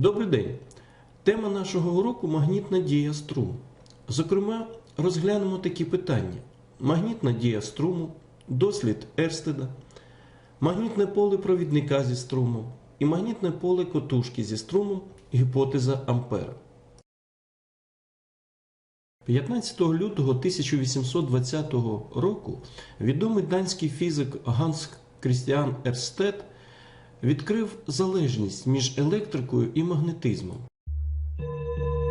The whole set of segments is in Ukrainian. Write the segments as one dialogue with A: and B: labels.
A: Добрий день. Тема нашого уроку магнітна дія струму. Зокрема, розглянемо такі питання: магнітна дія струму, дослід Ерстеда, магнітне поле провідника зі струмом і магнітне поле котушки зі струмом, гіпотеза Ампера. 15 лютого 1820 року відомий данський фізик Ганс Крістіан Ерстед відкрив залежність між електрикою і магнетизмом.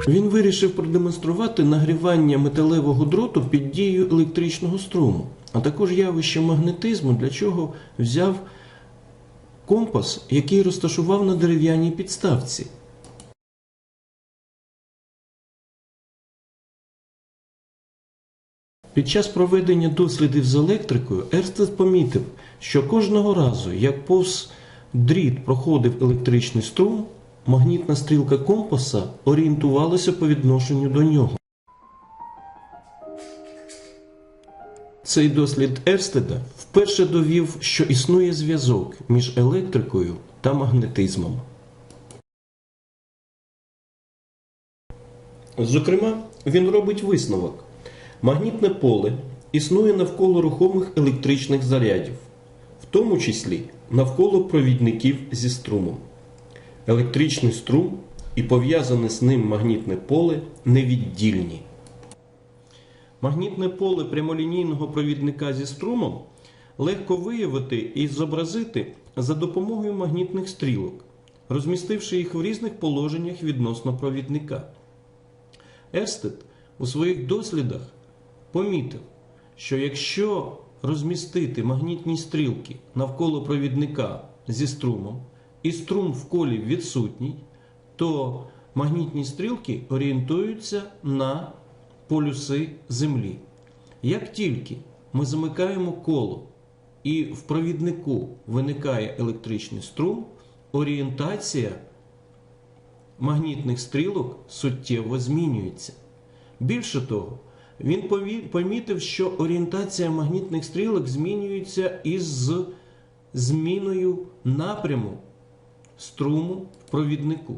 A: Він вирішив продемонструвати нагрівання металевого дроту під дією електричного струму, а також явище магнетизму, для чого взяв компас, який розташував на дерев'яній підставці. Під час проведення дослідів з електрикою Ерстед помітив, що кожного разу, як повз дріт проходив електричний струм, магнітна стрілка компаса орієнтувалася по відношенню до нього. Цей дослід Ерстеда вперше довів, що існує зв'язок між електрикою та магнетизмом. Зокрема, він робить висновок. Магнітне поле існує навколо рухомих електричних зарядів, тому числі навколо провідників зі струмом. Електричний струм і пов'язане з ним магнітне поле невіддільні. Магнітне поле прямолінійного провідника зі струмом легко виявити і зобразити за допомогою магнітних стрілок, розмістивши їх в різних положеннях відносно провідника. Ерстед у своїх дослідах помітив, що якщо розмістити магнітні стрілки навколо провідника зі струмом, і струм в колі відсутній, то магнітні стрілки орієнтуються на полюси Землі. Як тільки ми замикаємо коло і в провіднику виникає електричний струм, орієнтація магнітних стрілок суттєво змінюється. Більше того, він помітив, що орієнтація магнітних стрілок змінюється із зміною напряму струму в провіднику.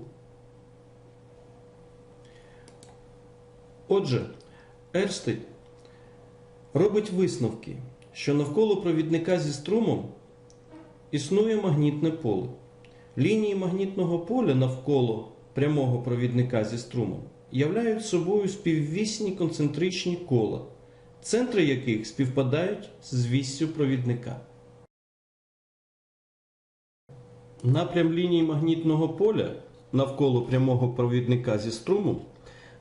A: Отже, Ерстед робить висновки, що навколо провідника зі струмом існує магнітне поле. Лінії магнітного поля навколо прямого провідника зі струмом являють собою співвісні концентричні кола, центри яких співпадають з віссю провідника. Напрям лінії магнітного поля навколо прямого провідника зі струмом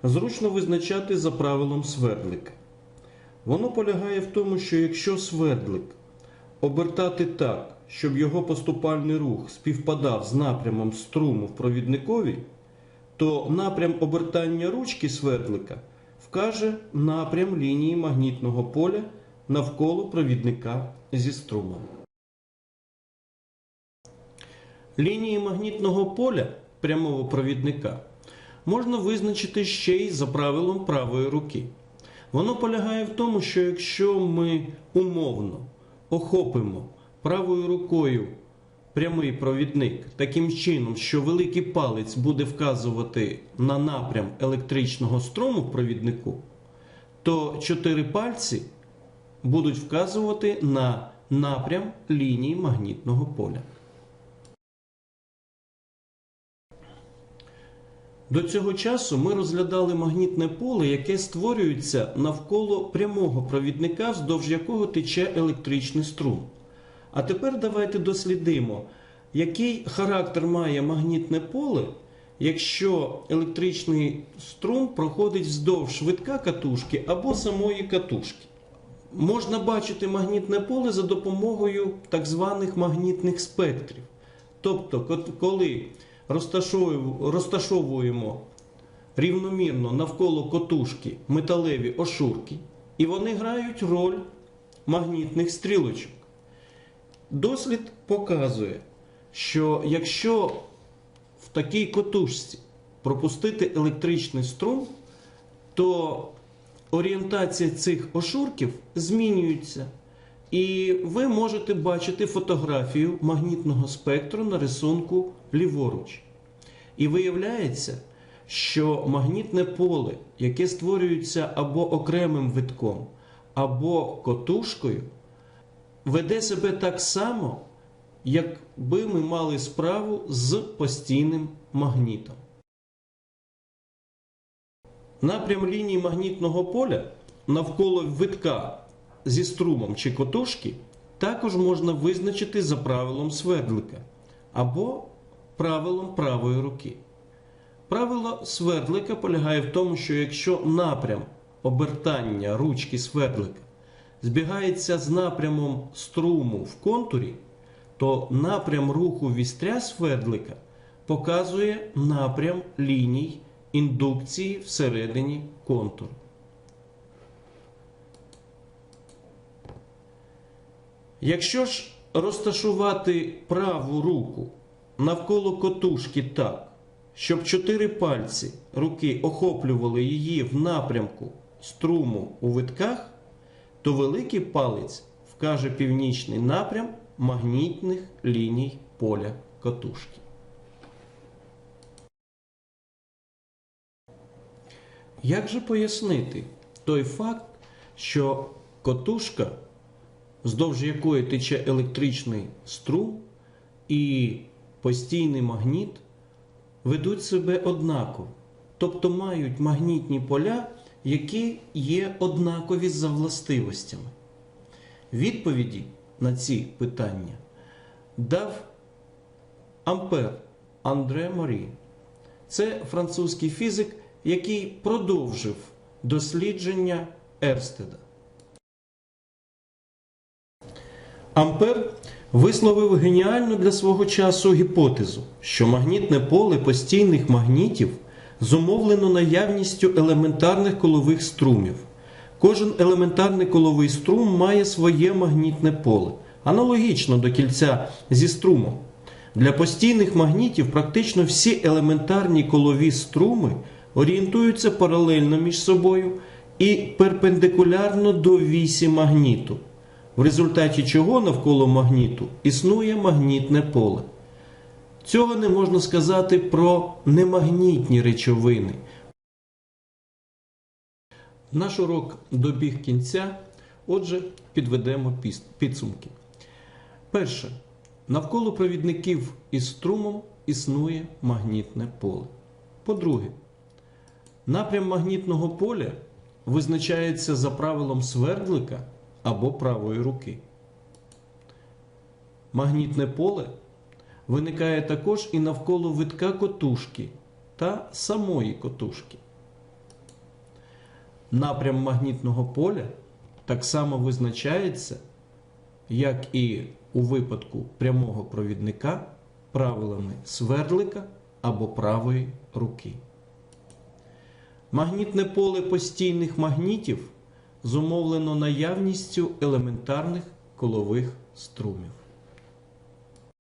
A: зручно визначати за правилом свердлика. Воно полягає в тому, що якщо свердлик обертати так, щоб його поступальний рух співпадав з напрямом струму в провідникові, то напрям обертання ручки свердлика вкаже напрям лінії магнітного поля навколо провідника зі струмом. Лінії магнітного поля прямого провідника можна визначити ще й за правилом правої руки. Воно полягає в тому, що якщо ми умовно охопимо правою рукою прямий провідник таким чином, що великий палець буде вказувати на напрям електричного струму в провіднику, то чотири пальці будуть вказувати на напрям лінії магнітного поля. До цього часу ми розглядали магнітне поле, яке створюється навколо прямого провідника, вздовж якого тече електричний струм. А тепер давайте дослідимо, який характер має магнітне поле, якщо електричний струм проходить вздовж швидка катушки або самої катушки. Можна бачити магнітне поле за допомогою так званих магнітних спектрів. Тобто, коли розташовуємо- рівномірно навколо котушки металеві ошурки, і вони грають роль магнітних стрілочок. Дослід показує, що якщо в такій котушці пропустити електричний струм, то орієнтація цих ошурків змінюється. І ви можете бачити фотографію магнітного спектру на рисунку ліворуч. І виявляється, що магнітне поле, яке створюється або окремим витком, або котушкою, веде себе так само, якби ми мали справу з постійним магнітом. Напрям лінії магнітного поля навколо витка зі струмом чи котушки також можна визначити за правилом свердлика або правилом правої руки. Правило свердлика полягає в тому, що якщо напрям обертання ручки свердлика збігається з напрямом струму в контурі, то напрям руху вістря свердлика показує напрям ліній індукції всередині контуру. Якщо ж розташувати праву руку навколо котушки так, щоб чотири пальці руки охоплювали її в напрямку струму у витках, то великий палець вкаже північний напрям магнітних ліній поля котушки. Як же пояснити той факт, що котушка, вздовж якої тече електричний струм і постійний магніт, ведуть себе однаково, тобто мають магнітні поля, які є однакові за властивостями? Відповіді на ці питання дав Ампер Андре Морі. Це французький фізик, який продовжив дослідження Ерстеда. Ампер висловив геніальну для свого часу гіпотезу, що магнітне поле постійних магнітів зумовлено наявністю елементарних колових струмів. Кожен елементарний коловий струм має своє магнітне поле, аналогічно до кільця зі струмом. Для постійних магнітів практично всі елементарні колові струми орієнтуються паралельно між собою і перпендикулярно до вісі магніту, в результаті чого навколо магніту існує магнітне поле. Цього не можна сказати про немагнітні речовини. Наш урок добіг кінця, отже, підведемо підсумки. Перше. Навколо провідників із струмом існує магнітне поле. По-друге, напрям магнітного поля визначається за правилом свердлика або правої руки. Магнітне поле виникає також і навколо витка котушки та самої котушки. Напрям магнітного поля так само визначається, як і у випадку прямого провідника правилами свердлика або правої руки. Магнітне поле постійних магнітів зумовлено наявністю елементарних колових струмів.